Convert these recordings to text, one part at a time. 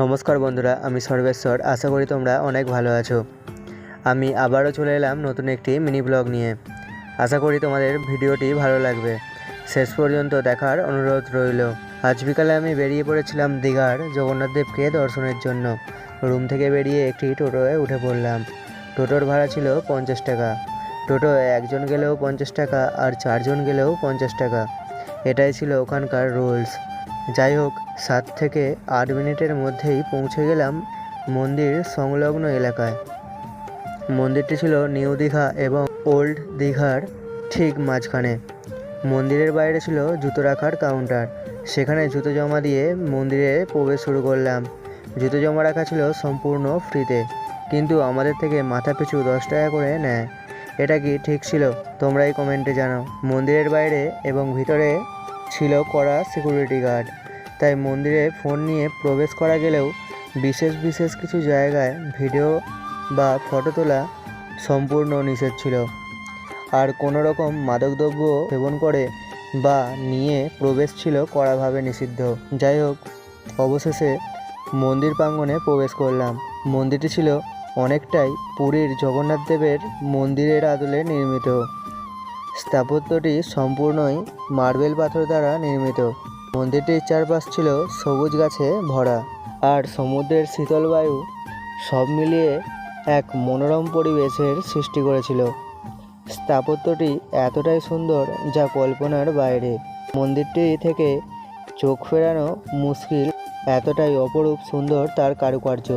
নমস্কার বন্ধুরা, আমি সর্বেশ্বর। আশা করি তোমরা অনেক ভালো আছো। আমি আবারও চলে এলাম নতুন একটি মিনি ব্লগ নিয়ে। আশা করি তোমাদের ভিডিওটি ভালো লাগবে। শেষ পর্যন্ত দেখার অনুরোধ রইল। আজ বিকালে আমি বেরিয়ে পড়েছিলাম দীঘার জগন্নাথ দেবকে দর্শনের জন্য। রুম থেকে বেরিয়ে একটি টোটোয় উঠে পড়লাম। টোটোর ভাড়া ছিল পঞ্চাশ টাকা। টোটোয় একজন গেলেও পঞ্চাশ টাকা আর চারজন গেলেও পঞ্চাশ টাকা। এটাই ছিল ওখানকার রুলস। যাই হোক, সাত থেকে আট মিনিটের মধ্যেই পৌঁছে গেলাম মন্দির সংলগ্ন এলাকায়। মন্দিরটি ছিল নিউ দীঘা এবং ওল্ড দীঘার ঠিক মাঝখানে। মন্দিরের বাইরে ছিল জুতো রাখার কাউন্টার। সেখানে জুতো জমা দিয়ে মন্দিরে প্রবেশ শুরু করলাম। জুতো জমা রাখা ছিল সম্পূর্ণ ফ্রিতে, কিন্তু আমাদের থেকে মাথা পিছু দশ টাকা করে নেয়। এটা কি ঠিক ছিল? তোমরাই কমেন্টে জানাও। মন্দিরের বাইরে এবং ভিতরে ছিল কড়া সিকিউরিটি গার্ড তাই মন্দিরে ফোন নিয়ে প্রবেশ করা গেলেও বিশেষ বিশেষ কিছু জায়গায় ভিডিও বা ফটো তোলা সম্পূর্ণ নিষেধ ছিল। আর কোনো রকম মাদকদ্রব্য সেবন করে বা নিয়ে প্রবেশ ছিল কড়াভাবে নিষিদ্ধ। যাই হোক, অবশেষে মন্দির প্রাঙ্গণে প্রবেশ করলাম। মন্দিরটি ছিল অনেকটাই পুরীর জগন্নাথ দেবের মন্দিরের আদলে নির্মিত। স্থাপত্যটি সম্পূর্ণই মার্বেল পাথর দ্বারা নির্মিত। মন্দিরটির চারপাশ ছিল সবুজ গাছে ভরা, আর সমুদ্রের শীতল বায়ু সব মিলিয়ে এক মনোরম পরিবেশের সৃষ্টি করেছিল। স্থাপত্যটি এতটাই সুন্দর যা কল্পনার বাইরে। মন্দিরটি থেকে চোখ ফেরানো মুশকিল এতটাই অপরূপ সুন্দর তার কারুকার্য।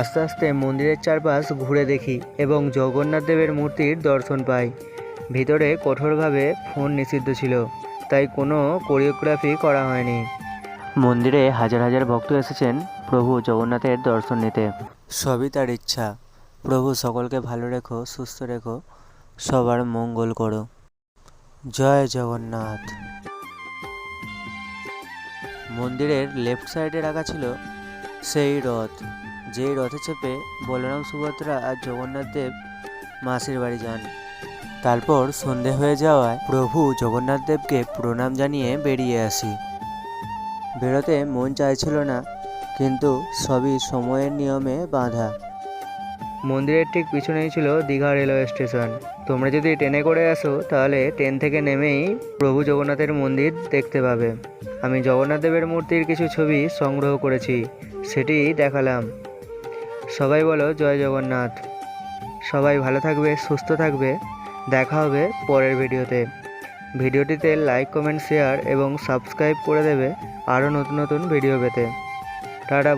আস্তে আস্তে মন্দিরের চারপাশ ঘুরে দেখি এবং জগন্নাথ দেবের মূর্তির দর্শন পাই। ভিতরে কঠোরভাবে ফোন নিষিদ্ধ ছিল তাই কোনো কোরিওগ্রাফি করা হয়নি। মন্দিরে হাজার হাজার ভক্ত এসেছেন প্রভু জগন্নাথের দর্শন নিতে। সবই তার ইচ্ছা। প্রভু সকলকে ভালো রেখো সুস্থ রেখো সবার মঙ্গল করো। জয় জগন্নাথ। মন্দিরের লেফট সাইডে রাখা ছিল সেই রথ। যেই রথে চেপে বলরাম সুভদ্রা আর জগন্নাথ দেব মাসির বাড়ি যান। তারপর সন্ধে হয়ে যাওয়ায় প্রভু জগন্নাথ দেবকে প্রণাম জানিয়ে বেরিয়ে আসি। বেরোতে মন চাইছিল না, কিন্তু সবই সময়ের নিয়মে বাঁধা। মন্দিরের ঠিক পিছনেই ছিল দীঘা রেলওয়ে স্টেশন। তোমরা যদি ট্রেনে করে আসো, তাহলে ট্রেন থেকে নেমেই প্রভু জগন্নাথের মন্দির দেখতে পাবে। আমি জগন্নাথ দেবের মূর্তির কিছু ছবি সংগ্রহ করেছি, সেটি দেখালাম। সবাই বলো, জয় জগন্নাথ। সবাই ভালো থাকবে, সুস্থ থাকবে। দেখা হবে পরের ভিডিওতে। ভিডিওটিতে লাইক কমেন্ট শেয়ার এবং সাবস্ক্রাইব করে দেবে আরও নতুন নতুন ভিডিও পেতে। টাটা